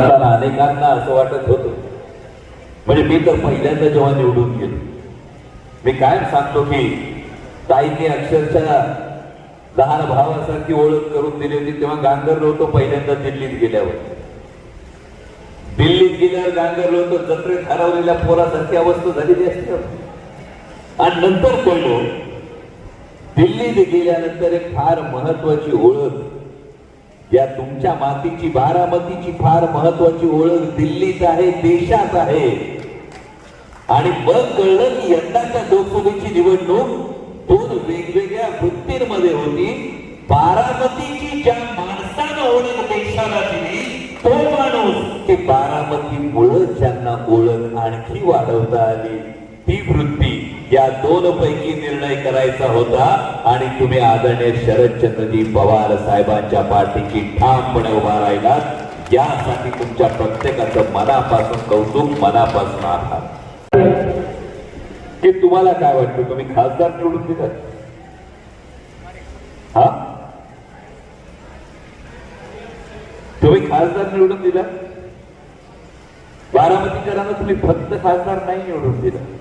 असताना अनेकांना असं वाटत होत. म्हणजे मी तर पहिल्यांदा जेव्हा निवडून गेलो मी कायम सांगतो की ताईंनी अक्षरशः लहान भावासारखी ओळख करून दिली होती तेव्हा गांगरलो होतो पहिल्यांदा दिल्लीत गेल्यावर. दिल्लीत गेल्यावर गांगरलो होतो जत्रेत हरवलेल्या पोरासारखी अवस्था झालेली असते. आणि नंतर कळलो दिल्लीत गेल्यानंतर एक फार महत्वाची ओळख या तुमच्या मातीची बारामतीची फार महत्वाची ओळख दिल्लीच आहे देशात आहे. आणि मग कळलं की यंदाच्या लोकसभेची निवडणूक दोन वेगवेगळ्या वृत्तींमध्ये होती. बारामतीची ज्या माणसानं ओळख देशाला दिली तो माणूस की बारामतीमुळं ज्यांना ओळख आणखी वाढवता आली. ती वृत्ती या दोन पैकी निर्णय करायचा होता आणि तुम्ही आदरणीय शरदचंद्रजी पवार साहेबांच्या पाठीची ठामपणे उभा राहिलात. यासाठी तुमच्या प्रत्येकाचं मनापासून कौतुक मनापासून आभार. की तुम्हाला काय वाटतं? तुम्ही खासदार निवडून दिलं? हा? तुम्ही खासदार निवडून दिला? बारामतीकरांना तुम्ही फक्त खासदार नाही निवडून दिला.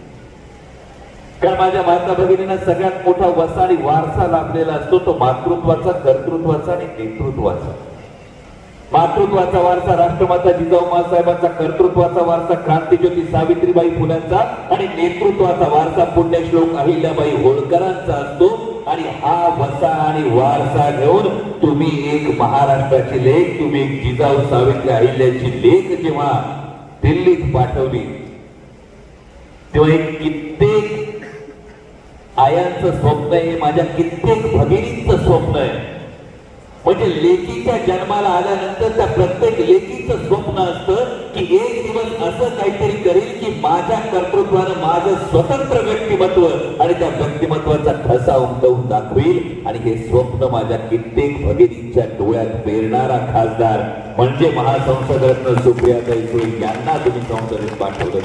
कारण माझ्या माता भगिनींना सगळ्यात मोठा वसा आणि वारसा लाभलेला असतो तो मातृत्वाचा कर्तृत्वाचा आणि नेतृत्वाचा. मातृत्वाचा वारसा राष्ट्रमाता जिजाऊ मासाहेबांचा कर्तृत्वाचा वारसा क्रांतीज्योती सावित्रीबाई फुलांचा आणि नेतृत्वाचा वारसा पुण्यश्लोक अहिल्याबाई होळकरांचा असतो. आणि हा वसा आणि वारसा घेऊन तुम्ही एक महाराष्ट्राची लेख तुम्ही एक जिजाऊ सावित्री अहिल्याची लेख जेव्हा दिल्लीत पाठवली तेव्हा एक कित्येक आयांचं स्वप्न आहे माझ्या कित्येक भगिनींचं स्वप्न आहे. म्हणजे लेकीच्या जन्माला आल्यानंतर त्या प्रत्येक लेकीचं स्वप्न असतं की एक दिवस असं काहीतरी करेल की माझ्या कर्तृत्वानं माझं स्वतंत्र व्यक्तिमत्व आणि त्या व्यक्तिमत्वाचा ठसा उमटवून दाखवेल आणि हे स्वप्न माझ्या कित्येक भगिनींच्या डोळ्यात पेरणारा खासदार म्हणजे महासंसदरत्न सुप्रियाताई सुळे यांना तुम्ही संसदेत पाठवलं.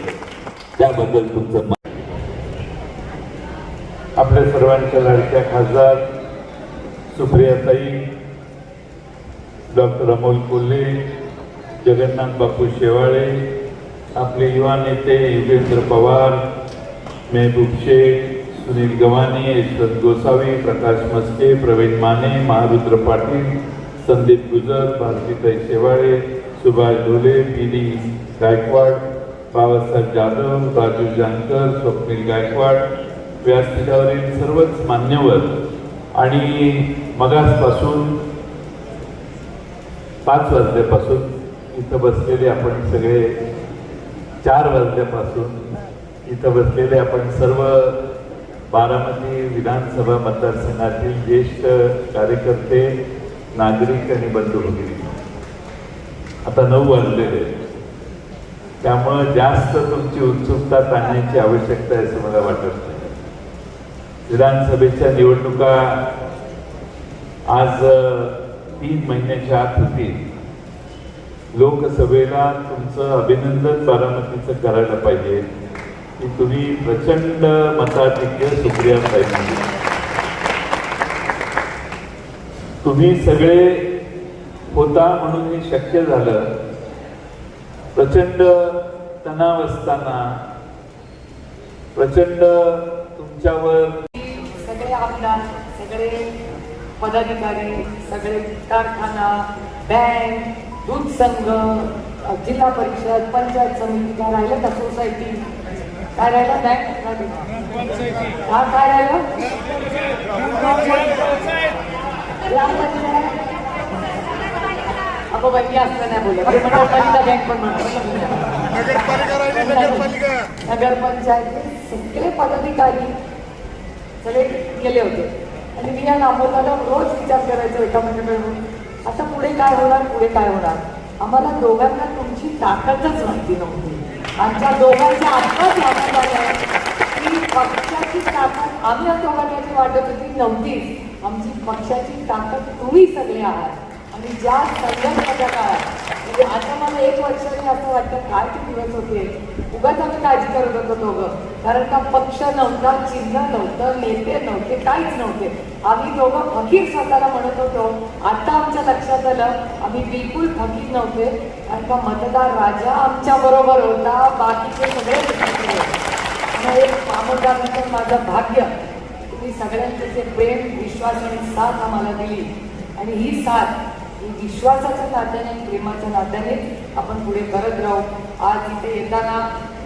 त्याबद्दल तुमचं आपल्या सर्वांच्या लाडक्या खासदार सुप्रियाताई डॉक्टर अमोल कोल्हे जगन्नाथ बापू शेवाळे आपले युवा नेते युगेंद्र पवार मेहबूब शेख सुनील गव्हाणे यशवंत गोसावी प्रकाश मस्के प्रवीण माने महारुद्र पाटील संदीप गुजर भारतीताई शेवाळे सुभाष ढोले बी गायकवाड बाबासाहेब जाधव राजू जानकर स्वप्नील गायकवाड व्यासपीठावरील सर्वच मान्यवर आणि मगासपासून पाच वाजल्यापासून इथं बसलेले आपण सगळे चार वाजल्यापासून इथं बसलेले आपण सर्व बारामती विधानसभा मतदारसंघातील ज्येष्ठ कार्यकर्ते नागरिक आणि बंधू भगिनी. आता नऊ वाजलेले त्यामुळं जास्त तुमची उत्सुकता ताणण्याची आवश्यकता आहे असं मला वाटत नाही. विधानसभेच्या निवडणुका आज तीन महिन्याच्या आत होतील. लोकसभेला तुमचं अभिनंदन बारामतीचं करायला पाहिजे. की तुम्ही प्रचंड मताधिक्य सुप्रिया पाहिजे तुम्ही सगळे होता म्हणून हे शक्य झालं. प्रचंड तणाव असताना प्रचंड तुमच्यावर सगळे आमदार सगळे पदाधिकारी सगळे कारखाना बँक दूध संघ जिल्हा परिषद पंचायत समिती काय राहिलं का? सोसायटी. काय राहिलं? बँक. हा काय राहिलं. अगो बाई असं नाही बोलत. नगरपालिका बँक पण म्हणतो नगरपंचायत सगळे पदाधिकारी सगळे गेले होते. आणि मी या नामोदाला रोज विचार करायचो एका मिळून आता पुढे काय होणार? पुढे काय होणार? आम्हाला दोघांना तुमची ताकदच माहिती नव्हती. आमच्या दोघांच्या आत्ताच वाटत आलं की पक्षाची ताकद आम्ही या वाटत होती नव्हतीच आमची पक्षाची ताकद तुम्ही सगळे आहात. आणि ज्या संघर्षाच्या काळात म्हणजे आता मला एक वर्षाने असं वाटतं काय ते दिवस होते. उगाच आम्ही काळजी करत होतो दोघं. कारण का पक्ष नव्हता चिन्ह नव्हतं नेते नव्हते काहीच नव्हते. आम्ही दोघं फकीर स्वतःला म्हणत होतो आता आमच्या लक्षात आलं आम्ही बिलकुल फकीर नव्हते. कारण का मतदार राजा आमच्या बरोबर होता बाकीचे सगळे विचित्र एक मामोदानंतर माझं भाग्य. तुम्ही सगळ्यांचं जे प्रेम विश्वास आणि साथ आम्हाला दिली. आणि ही साथ ही विश्वासाच्या नात्याने प्रेमाच्या नात्याने आपण पुढे करत राहू. आज इथे येताना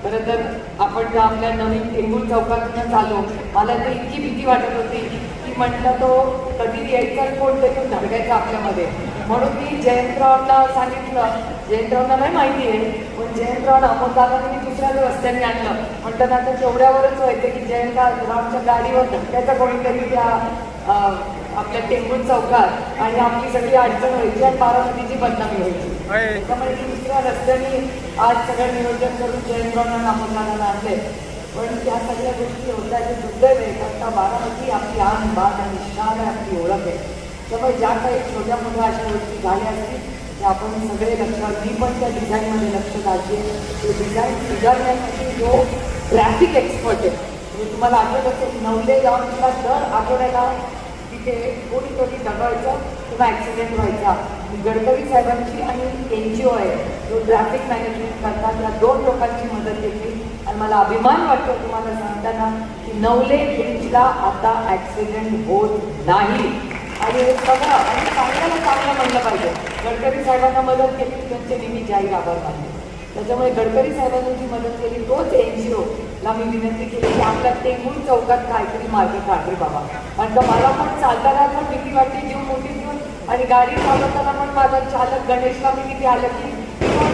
खरं तर आपण ज्या आपल्या नवीन टेंबूर चौकातून चालू मला तर इतकी भीती वाटत होती की म्हटलं तो कधी यायचा कोण तरी धडकायचा आपल्यामध्ये. म्हणून मी जयंतरावला सांगितलं. जयंतरावला नाही माहिती आहे पण जयंतराव अमोदाला मी दुसऱ्या रस्त्याने आणलं. म्हणतात आता तेवढ्यावरच व्हायचं की जयंतरावच्या गाडीवर धक्क्याचा कोणीतरी त्या आपल्या टेंबूर चौकात आणि आपली सगळी अडचण व्हायची आणि बारामतीची बदनामी व्हायची. त्यामुळे दुसऱ्या रस्त्याने आज सगळं नियोजन करून जयंतरावना अमोलदादाला आणले पण त्या सगळ्या गोष्टी होत्या जे दुर्दैव आहे कारण का बारामती आपली आन बाण आणि शान आहे आपली ओळख आहे. त्यामुळे ज्या काही छोट्या मोठ्या अशा गोष्टी झाल्या असतील त्या आपण सगळे लक्षात मी पण त्या डिझाईनमध्ये लक्ष घालते ते डिझाईन सुधारण्यासाठी जो ट्रॅफिक एक्सपर्ट आहे म्हणजे तुम्हाला आठवत असेल नवले गावांच्या दर आठवड्याला तिथे कोणी कोणी दगडचा किंवा ॲक्सिडेंट व्हायचा. गडकरी साहेबांची आणि एन जी ओ आहे. जो ट्रॅफिक मॅनेजमेंट करतात त्या दोन लोकांची मदत घेतली. आणि मला अभिमान वाटतो तुम्हाला सांगताना की नवले ब्रिजला आता ॲक्सिडेंट होत नाही. आणि हे सगळं आणि चांगल्याला चांगलं म्हणलं पाहिजे. गडकरी साहेबांना मदत केली त्यांचे नेहमी जाहीर आभार मानले. त्याच्यामुळे गडकरी साहेबांनी जी मदत केली तोच एन जी ओला मी विनंती केली की आपल्या टेंबूर चौकात काहीतरी मागे काढ रे बाबा. कारण का मला पण चालताना पण भीती वाटते जीव मोठी घेऊन. आणि गाडी चालवताना पण माझा चालक गणेशला मी किती आलं की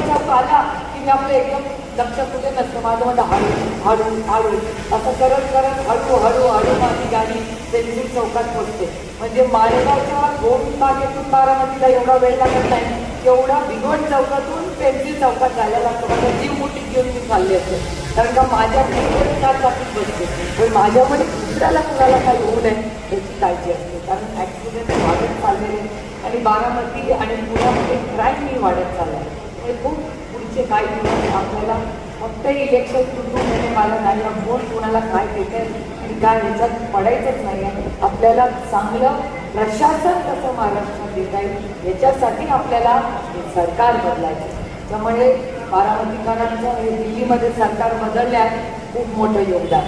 चौक आला. की मी आपलं एकदम लक्ष कुठे नसतं माझं म्हणतं हळू हळू हळू. असं करत करत हळू हळू हळू माझी गाडी पेन्सिल चौकात पोचते म्हणजे मालेगावच्या दोन बागेतून बारामतीला एवढा वेळ लागत नाही. एवढा भिगवण चौकातून पेन्सिल चौकात जायला लागतो. माझा जीव मुठीत घेऊन मी चालले असते. कारण का माझ्या मुलीकडे चार चाकीत बसते पण माझ्यामध्ये दुसऱ्याला कुणाला काही होऊ नये याची काळजी असते. कारण ॲक्सिडेंट वाढत चाललेले आणि बारामती आणि पुण्यामध्ये क्राईमही वाढत चालला आहे. हे खूप पुढचे काही दिवस आपल्याला फक्त इलेक्शन तुटून येणे मला नाही वोट कुणाला काय देते आणि काय ह्याच्यात पडायचंच नाही आहे. आपल्याला चांगलं प्रशासन कसं महाराष्ट्रात देता येईल याच्यासाठी आपल्याला सरकार बदलायचं. त्यामुळे बारामतीकरांचं हे दिल्लीमध्ये सरकार बदलण्यात खूप मोठं योगदान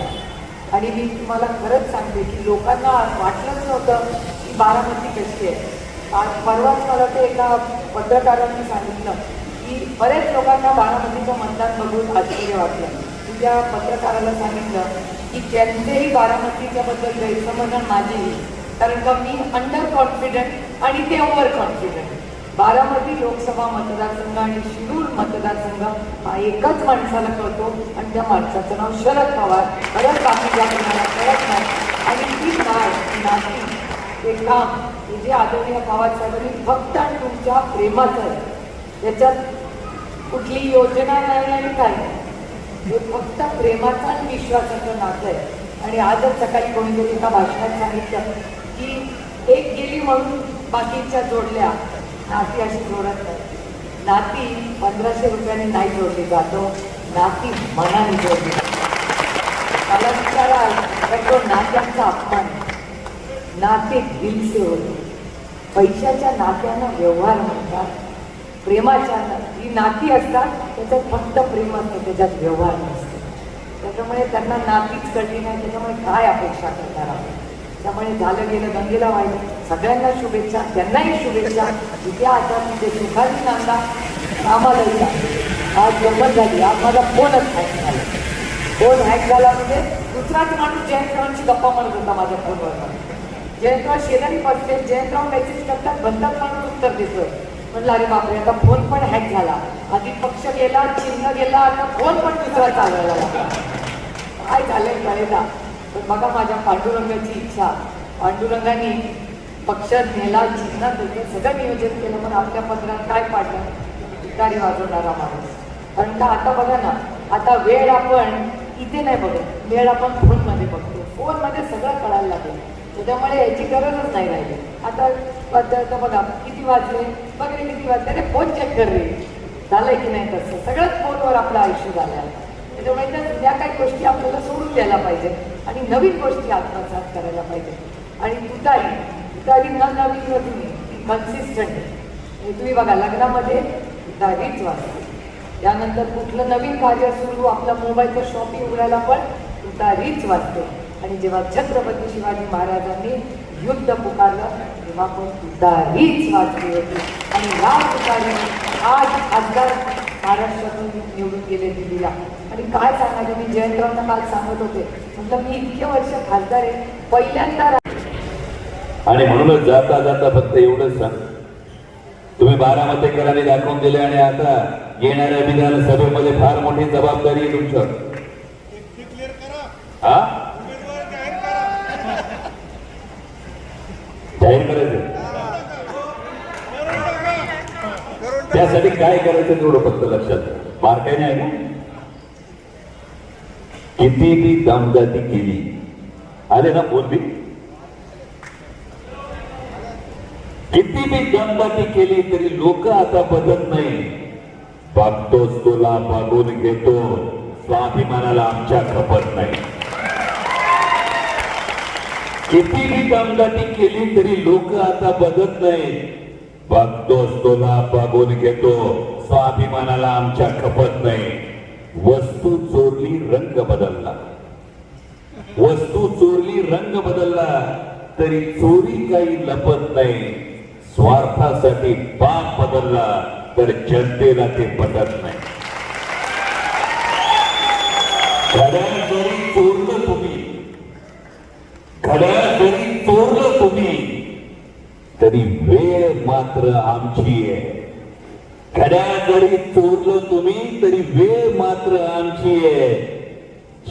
आणि मी तुम्हाला खरंच सांगते की लोकांना वाटलंच नव्हतं की बारामती कशी आहे. आज परवाच मला ते एका पत्रकारांनी सांगितलं की बरेच लोकांना बारामतीचं मतदान बघून आश्चर्य वाटलं. मी त्या पत्रकाराला सांगितलं की त्यांचेही बारामतीच्या बद्दल माझेही. कारण का मी अंडर कॉन्फिडंट आणि ते ओव्हर कॉन्फिडंट बारामती लोकसभा मतदारसंघ आणि शिरूर मतदारसंघ हा एकच माणसाला कळतो आणि त्या माणसाचं नाव शरद पवार. परत बाकी ज्या कोणाला कळत नाही. आणि ती काय? नाती ते काम हे जे आदरणीय पवारसाहेबांनी फक्त आणि तुमच्या प्रेमाचं आहे. त्याच्यात कुठली योजना नाही आणि काय नाही. हे फक्त प्रेमाचं आणि विश्वासाचं नातं आहे. आणि आजच सकाळी कोणीतरी एका भाषणात सांगितलं की एक गेली म्हणून बाकीच्या जोडल्या नाती अशी जोडत नाही. नाती पंधराशे रुपयाने नाही जोडली जातो नाती मनाने जोडली मला विचाराल तर तो नात्यांचा अपमान नाते दिलसे होते. पैशाच्या नात्यांना व्यवहार म्हणतात प्रेमाच्या ना- जी नाती असतात त्याच्यात फक्त प्रेम असतं त्याच्यात व्यवहार नसतो. त्याच्यामुळे त्यांना नातीच कळली नाही त्याच्यामुळे काय अपेक्षा करणार आपण? त्यामुळे झालं गेलं गंगेला वाईट सगळ्यांना शुभेच्छा त्यांनाही शुभेच्छा. तिथे आता तिथे सुखाची नांदा आम्हालाही आज गंमत झाली आज माझा फोनच हॅक झाला. फोन हॅक झाला म्हणजे दुसराच माणूस जयंतरावांची गप्पा म्हणत होता माझ्या फोनवर जयंतराव शेजारी बसले जयंतराव मेसेज करतात बंधक माणूस उत्तर देतोय. म्हणलं अरे बापरे आता फोन पण हॅक झाला. आधी पक्ष गेला चिन्ह गेला आता फोन पण दुसरा चालवायला लागला. काय झालंय कळेला तर बघा माझ्या पांडुरंगाची इच्छा. पांडुरंगाने पक्ष नेला चिन्ह दिले सगळं नियोजन केलं पण आपल्या पत्रात काय पाडलं? भिकारी वाजवणारा माणूस. कारण का आता बघा ना आता वेळ आपण इथे नाही बघत वेळ आपण फोनमध्ये बघतो. फोनमध्ये सगळं कळायला लागेल. त्याच्यामुळे याची गरजच नाही राहिली. आता बघा किती वाजले? वगैरे किती वाजले? अरे फोन चेक कर रे. झालंय की नाही तसं? सगळंच फोनवर आपलं आयुष्य झालं आहे त्याच्यामुळे त्या काही गोष्टी आपल्याला सोडून द्यायला पाहिजे आणि नवीन गोष्टी आत्मसात करायला पाहिजे. आणि तुतारी तुतारी न नवीन नवीन कन्सिस्टंट तुम्ही बघा लग्नामध्ये तुतारीच वाजते. त्यानंतर कुठलं नवीन कार्य सुरू आपला मोबाईलचं शॉपिंग उघडायला पण तुतारीच वाचते आणि जेव्हा छत्रपती शिवाजी महाराजांनी युद्ध पुकारलं तेव्हा पण तुतारीच वाचली होती आणि या तुतारी आज खासदार महाराष्ट्रातून निवडून गेले दिल्लीला. आणि काय सांगायचं मी जयंतरावना काल सांगत होते. म्हटलं मी इतके वर्ष खासदार आहे पहिल्यांदा आणि म्हणूनच जाता जाता फक्त एवढंच सांग. तुम्ही बारामतीकरांनी दाखवून दिले आणि आता येणाऱ्या विधानसभेमध्ये फार मोठी जबाबदारी आहे तुमच्यावर ती क्लिअर करा. हा जाहीर करायचं करून टाका करून टाका त्यासाठी काय करायचं थोडं फक्त लक्षात घ्या. आहे काही नाही ना? किती बी दमदाती केली. आले ना बोलली किती बी दमदाती केली तरी लोक आता बदलत नाही. बघतोच तुला बघून घेतो. स्वाभिमानाला आमच्या खपत नाही. किती बी दमदाटी केली तरी लोक आता बदलत नाही. बघतोच तुला बघून घेतो. स्वाभिमानाला आमच्या खपत नाही. वस्तू चोरली रंग बदलला. वस्तू चोरली रंग बदलला तरी चोरी काही लपत नाही. स्वार्थासाठी बाप बदलला तर जनतेला ते पटत नाही. घड्याळ जरी चोरलं तुम्ही घड्याळ जरी चोरलं तरी वेळ मात्र आमची आहे. घड्याळ जरी चोरलं तुम्ही तरी वेळ मात्र आमची आहे.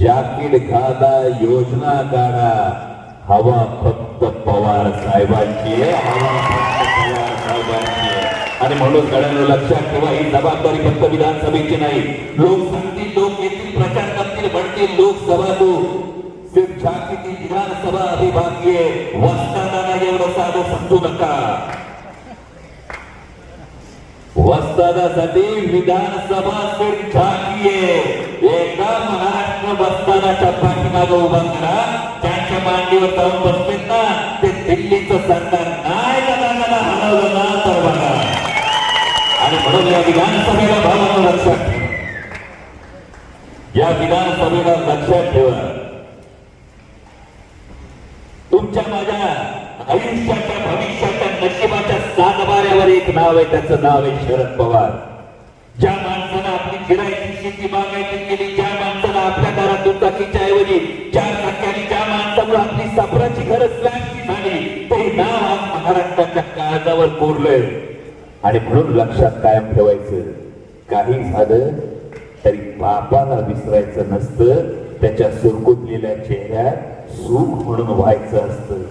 जाकीट घाला योजना काढा. हवा फक्त पवार साहेबांची आहे. हवा फक्त पवार साहेबांची आहे. आणि म्हणून गड्यानं लक्षात ठेवा ही जबाबदारी फक्त विधानसभेची नाही. लोक सांगतील लोक येतील प्रचार करतील म्हणतील लोकसभा तो. झाकीची विधानसभा अभिभागीय वस्तादाना एवढं साधं समजू नका वस्तादासाठी विधानसभा झाकीय एका महाराष्ट्र वस्तादाच्या पाठीमागं उभा करा, त्यांच्या मांडीवर जाऊन बसलेत ना, ते दिल्लीचं सरकार नाही गदागदा हलवलं ना, तर बघा. आणि म्हणून या विधानसभेला भावानं लक्षात ठेवा. या विधानसभेला लक्षात ठेवा. तुमच्या माझ्या आयुष्याच्या भविष्याच्या नशिबाच्या सातबाऱ्यावर एक नाव आहे त्याचं नाव आहे शरद पवार. ज्या माणसानं आपली फिरायची शेती बागायची केली ज्या माणसानं आपल्या घरात दुचाकीच्या ऐवजी चार चाक्याने ज्या माणसामुळे आपली सापराची गरज स्लॅबची झाली ते नाव आज महाराष्ट्राच्या काळजावर कोरलंय. आणि म्हणून लक्षात कायम ठेवायचं काही झालं तरी बापाला विसरायचं नसतं त्याच्या सुरकुतलेल्या चेहऱ्यात सुख म्हणून व्हायचं असतं.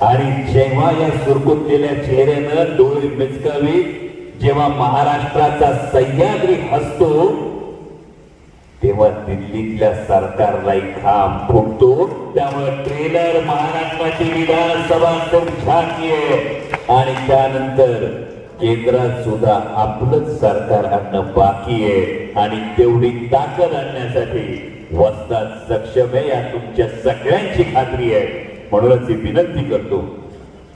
आणि जेव्हा या सुरकुतलेल्या चेहऱ्यानं डोळे मिचकावी जेव्हा महाराष्ट्राचा सह्याद्री हसतो तेव्हा दिल्लीतल्या सरकारलाही खांब फुटतो. त्यामुळे ट्रेलर महाराष्ट्राची विधानसभा तर झाकी आणि त्यानंतर केंद्रात सुद्धा आपलंच सरकार आणणं बाकी आहे. आणि तेवढी ताकद आणण्यासाठी वस्तात सक्षम आहे या तुमच्या सगळ्यांची खात्री आहे. म्हणूनच ही विनंती करतो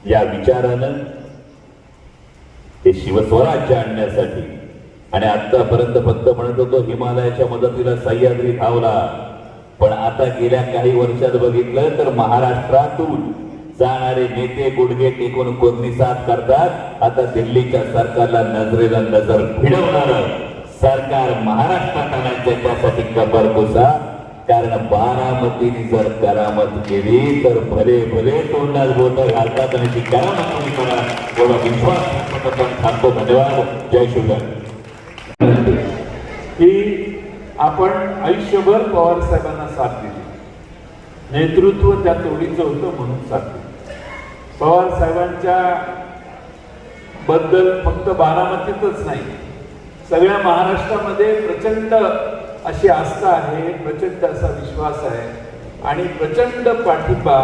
या विचारानं ते शिवस्वराज्य आणण्यासाठी. आणि आतापर्यंत फक्त म्हणत होतो हिमालयाच्या मदतीला सह्याद्री धावला. पण आता गेल्या काही वर्षात बघितलं तर महाराष्ट्रातून जाणारे नेते गुडघे टेकून कोणती साथ करतात. आता दिल्लीच्या सरकारला नजरेला नजर भिडवणार सरकार महाराष्ट्रात आणायचं त्यासाठी कबर कोसा कारण बारामतीने जर करामत केली तर भले भले तोंडात बोट घालतात आणि ती करामत तुम्ही करा एवढा विश्वास सांगतो थांबतो धन्यवाद. जय शिवराय की आपण आयुष्यभर पवार साहेबांना साथ दिली. नेतृत्व त्या तोडीचं होतं म्हणून साथ दिली. पवार साहेबांच्या बद्दल फक्त बारामतीतच नाही सगळ्या महाराष्ट्रामध्ये प्रचंड अशी आस्था आहे प्रचंड असा विश्वास आहे. आणि प्रचंड पाठिंबा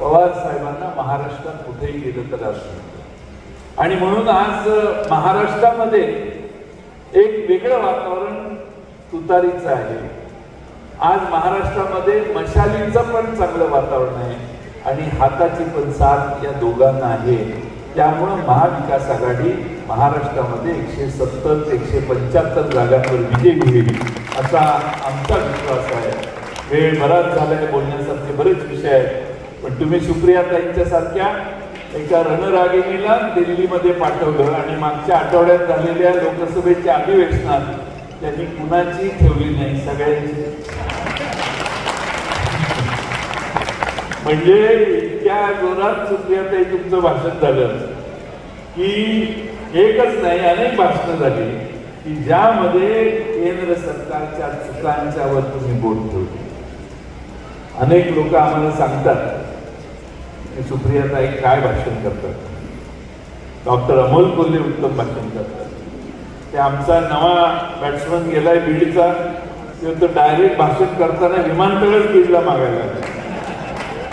पवार साहेबांना महाराष्ट्रात कुठेही गेलं तर असतो. आणि म्हणून आज महाराष्ट्रामध्ये एक वेगळं वातावरण तुतारीचं आहे. आज महाराष्ट्रामध्ये मशालीचं पण चांगलं वातावरण आहे आणि हाताची पण साथ या दोघांना आहे. त्यामुळं महाविकास आघाडी महाराष्ट्रामध्ये एकशे सत्तर एकशे पंच्याहत्तर जागांवर विजयी होईल. असा आमचा विश्वास आहे. वेळ बराच झालाय बोलण्यासारखे बरेच विषय आहेत. पण तुम्ही सुप्रिया ताईंच्या सारख्या एका रणरागिणीला दिल्लीमध्ये पाठवलं आणि मागच्या आठवड्यात झालेल्या लोकसभेच्या अधिवेशनात त्यांनी कुणाची ठेवली नाही सगळ्यांची. म्हणजे इतक्या जोरात सुप्रियाताई तुमचं भाषण झालं की एकच नाही अनेक भाषणं झाली. की ज्यामध्ये केंद्र सरकारच्या चुकांच्यावर तुम्ही बोट ठेवली. अनेक लोक आम्हाला सांगतात की सुप्रियाताई काय भाषण करतात? डॉक्टर अमोल कोल्हे उत्तम भाषण करतात. ते आमचा नवा बॅट्समन गेलाय बीडचा तो डायरेक्ट भाषण करताना विमानतळच बीडला मागायला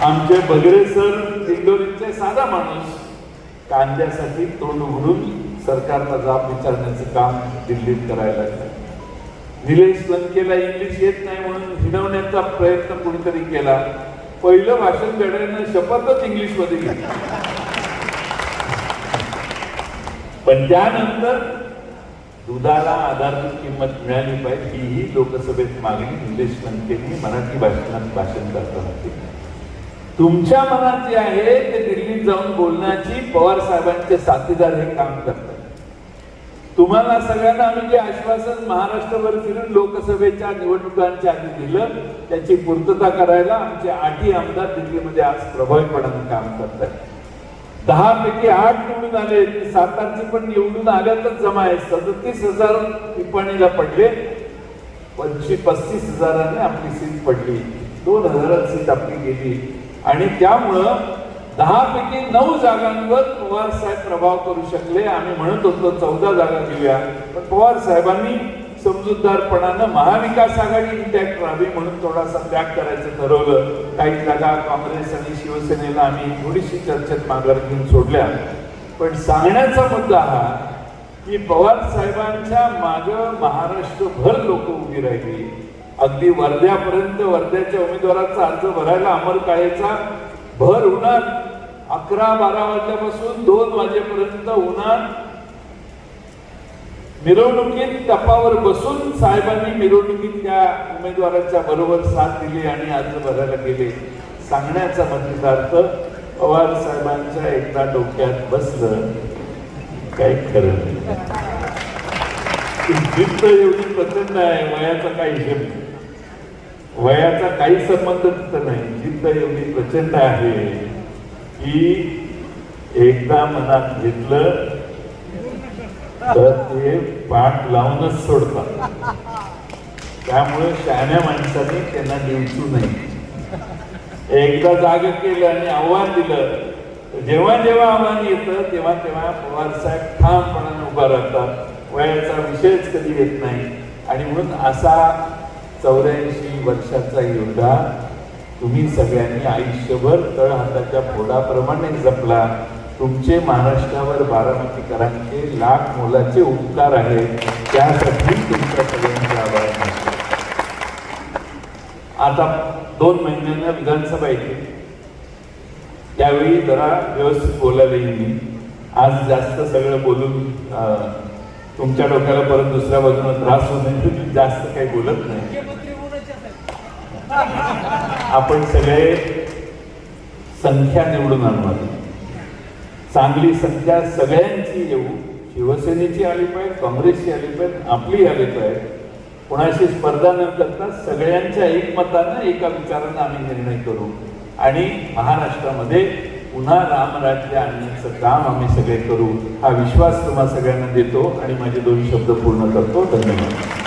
आमचे बगरे सर दिंडोरीचे साधा माणूस कांद्यासाठी तोंड उघडून सरकारला जाब विचारण्याचं काम दिल्लीत करायला निलेश लंकेला इंग्लिश येत नाही म्हणून हिणवण्याचा प्रयत्न कुणीतरी केला. पहिलं भाषण देण्यानं शपथच इंग्लिशमध्ये घेतली. पण त्यानंतर दुधाला आधारभूत किंमत मिळाली पाहिजे ही लोकसभेत मागणी निलेश लंकेंनी मराठी भाषणात भाषण करताना केली. तुमच्या मनात जे आहे ते दिल्लीत जाऊन बोलण्याची पवार साहेबांचे साथीदार हे काम करतात. तुम्हाला सगळ्यांना आम्ही जे आश्वासन महाराष्ट्रभर फिरून लोकसभेच्या निवडणुकांच्या आधी दिलं त्याची पूर्तता करायला आमचे आठी आमदार दिल्लीमध्ये आज प्रभावीपणाने काम करतात दहा पैकी आठ निवडून आले सातारची पण निवडून आल्यातच जमा आहे सदतीस हजार टिप्पणीला पडले. पंचवीस पस्तीस हजाराने आपली सीट पडली. दोन हजारात सीट आपली गेली. आणि त्यामुळं दहापैकी नऊ जागांवर पवार साहेब प्रभाव करू शकले. आम्ही म्हणत होतो चौदा जागा घेऊया. पण पवार साहेबांनी समजूतदारपणानं महाविकास आघाडी इंटॅक्ट राहावी म्हणून थोडासा त्याग करायचं ठरवलं. काही जागा काँग्रेस आणि शिवसेनेला आम्ही थोडीशी चर्चेत माघार घेऊन सोडल्या. पण सांगण्याचा मुद्दा हा की पवार साहेबांच्या माग महाराष्ट्रभर लोक उभी राहिली. अगदी वर्ध्यापर्यंत वर्ध्याच्या उमेदवाराचा अर्ज भरायला अमर काळेचा भर उन्हात अकरा बारा वाजल्यापासून दोन वाजेपर्यंत उन्हात मिरवणुकीत टपावर बसून साहेबांनी मिरवणुकीत त्या उमेदवारांच्या बरोबर साथ दिली आणि अर्ज भरायला गेले सांगण्याचा मतितार्थ पवार साहेबांच्या एकदा डोक्यात बसलं काय खरं नाही. जिद्द एवढी प्रचंड आहे वयाचा काही हिशेब नाही. वयाचा काही संबंध तिथं नाही जिद्द एवढी प्रचंड आहे की एकदा मनात घेतलं तर ते पाठ लावूनच सोडतात. त्यामुळे शहाण्या माणसाने त्यांना निवचू नये. एकदा जाग केलं आणि आव्हान दिलं जेव्हा जेव्हा आव्हान येतं तेव्हा तेव्हा पवार साहेब ठामपणाने उभा राहतात. वयाचा विषयच कधी येत नाही. आणि म्हणून असा चौऱ्याऐंशी वर्षाचा योद्धा तुम्ही सगळ्यांनी आयुष्यभर तळ हाताच्या फोडाप्रमाणे जपला. तुमचे महाराष्ट्रावर बारामतीकरांचे लाख मोलाचे उपकार आहेत. त्यासाठी तुमच्या सगळ्यांचे आभार मानतो. आता दोन महिन्यांना विधानसभा येते. त्यावेळी जरा व्यवस्थित बोलायला येईल मी. आज जास्त सगळं बोलून तुमच्या डोक्याला परत दुसऱ्या बाजूला त्रास होऊ नये तर जास्त काही बोलत नाही. आपण सगळे संख्या निवडून आणणार चांगली संख्या सगळ्यांची येऊ. शिवसेनेची आली पाहिजे काँग्रेसची आली पाहिजे आपली आली पाहिजे. कोणाशी स्पर्धा न करता सगळ्यांच्या एकमतानं एका विचारानं आम्ही निर्णय करू. आणि महाराष्ट्रामध्ये पुन्हा रामराज्य आणण्याचं काम आम्ही सगळे करू. हा विश्वास तुम्हा सगळ्यांना देतो आणि माझे दोन शब्द पूर्ण करतो. धन्यवाद.